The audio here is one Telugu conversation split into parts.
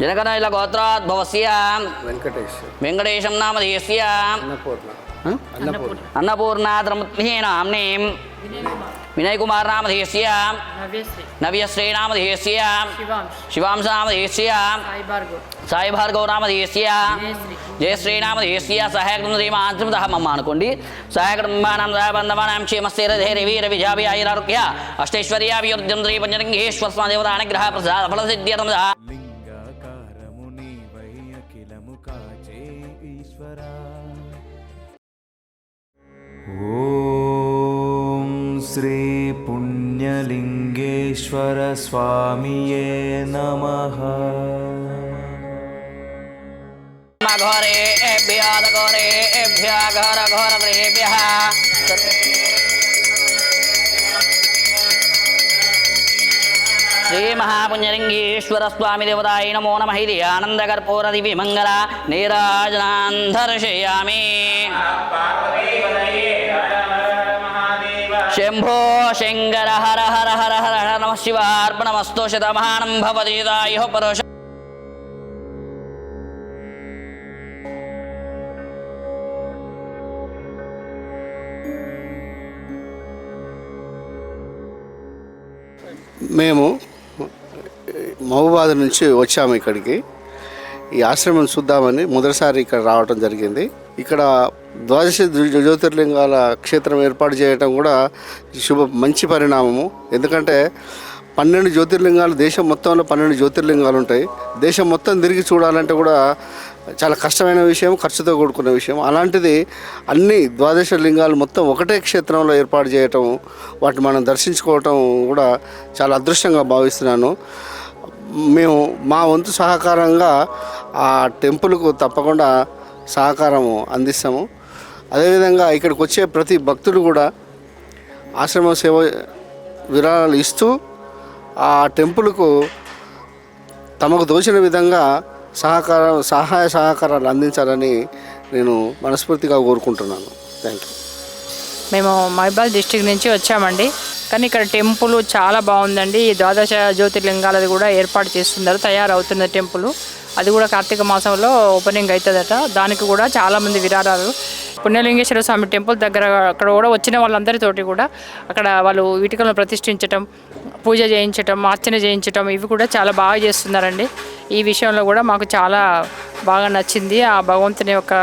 జనకనైల గోత్రోద్భవస్య వెంకటేశం నామధేయస్య అన్నపూర్ణ ఆ? అన్నపూర్ణ అన్నపూర్ణాద్రమత్మహే నామ్నేం వినయ్ కుమార్ నామధేయస్య నవ్యశ్రీ నవ్యశ్రీ నామధేయస్య శివాంశ్ శివాంశ నామధేయస్య సాయి భార్గవ్ భార్గవ నామధేయస్య జయశ్రీ జయశ్రీ నామధేయస్య సహాయకం శ్రీమాంత్రిమదహ మమ్మ అనుకోండి క్షేమస్థిరధైర్య వీర విజాభి ఆయురారోగ్య అష్టైశ్వర్యాభివృద్ధ్యం శ్రీ పంచరంగేశ్వర దేవతానుగ్రహ ప్రసాద ఫలసిద్ధ్యతం ఓం శ్రీ పుణ్యలింగేశ్వర స్వామియే నమః. ఘోరేభ్య ఘోర ఘోరద్రేభ్య శ్రీ మహాపుణ్యలింగేశ్వర స్వామి దేవతాయ నమో నమ. ఇది ఆనందకర్పూర దివి మంగళ నీరాజనాన్ దర్శయామి శంభో శంకర హర హర హర హర హర నమ శివార్పణమస్తు శతమానం భవతి పరోష మేము మహబూబాద్ నుంచి వచ్చాము ఇక్కడికి. ఈ ఆశ్రమం చూద్దామని మొదటిసారి ఇక్కడ రావటం జరిగింది. ఇక్కడ ద్వాదశ జ్యోతిర్లింగాల క్షేత్రం ఏర్పాటు చేయటం కూడా శుభ మంచి పరిణామము. ఎందుకంటే పన్నెండు జ్యోతిర్లింగాలు దేశం మొత్తంలో పన్నెండు జ్యోతిర్లింగాలు ఉంటాయి. దేశం మొత్తం తిరిగి చూడాలంటే కూడా చాలా కష్టమైన విషయం ఖర్చుతో కూడుకున్న విషయం అలాంటిది అన్ని ద్వాదశ లింగాలు మొత్తం ఒకటే క్షేత్రంలో ఏర్పాటు చేయటం వాటిని మనం దర్శించుకోవటం కూడా చాలా అదృష్టంగా భావిస్తున్నాను. మేము మా వంతు సహకారంగా ఆ టెంపుల్కు తప్పకుండా సహకారము అందిస్తాము. అదేవిధంగా ఇక్కడికి వచ్చే ప్రతి భక్తుడు కూడా ఆశ్రమ సేవ విరాళాలు ఇస్తూ ఆ టెంపుల్కు తమకు దోచిన విధంగా సహకారం సహాయ సహకారాలు అందించాలని నేను మనస్ఫూర్తిగా కోరుకుంటున్నాను. థ్యాంక్ యూ మేము మహిబాల్ డిస్టిక్ నుంచి వచ్చామండి. కానీ ఇక్కడ టెంపుల్ చాలా బాగుందండి. ఈ ద్వాదశ జ్యోతిర్లింగాలది కూడా ఏర్పాటు చేస్తున్నారు తయారవుతున్న టెంపుల్. అది కూడా కార్తీక మాసంలో ఓపెనింగ్ అవుతుందట దానికి కూడా చాలామంది విరారాలు. పుణ్యలింగేశ్వర స్వామి టెంపుల్ దగ్గర అక్కడ కూడా వచ్చిన వాళ్ళందరితోటి కూడా అక్కడ వాళ్ళు వీటికలను ప్రతిష్ఠించటం పూజ చేయించటం అర్చన చేయించటం ఇవి కూడా చాలా బాగా చేస్తున్నారండి. ఈ విషయంలో కూడా మాకు చాలా బాగా నచ్చింది. ఆ భగవంతుని యొక్క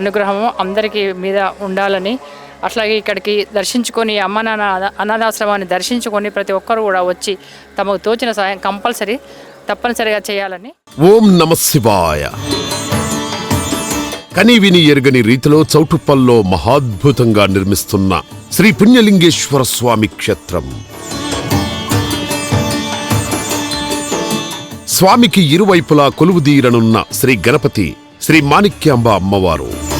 అనుగ్రహము అందరికీ మీద ఉండాలని అట్లాగే ఇక్కడికి దర్శించుకొని అమ్మ నాన్న అనాథాశ్రమాన్ని దర్శించుకొని ప్రతి ఒక్కరు కూడా వచ్చి తమకు తోచిన సాయం కంపల్సరీ తప్పనిసరిగా చేయాలని. ఓం నమ శివాయ. కని విని ఎరుగని రీతిలో చౌటుప్పల్లో మహాద్భుతంగా నిర్మిస్తున్న శ్రీ పుణ్యలింగేశ్వర స్వామి క్షేత్రం. స్వామికి ఇరువైపులా కొలువుదీరనున్న శ్రీ గణపతి శ్రీ మాణిక్యాంబ అమ్మవారు.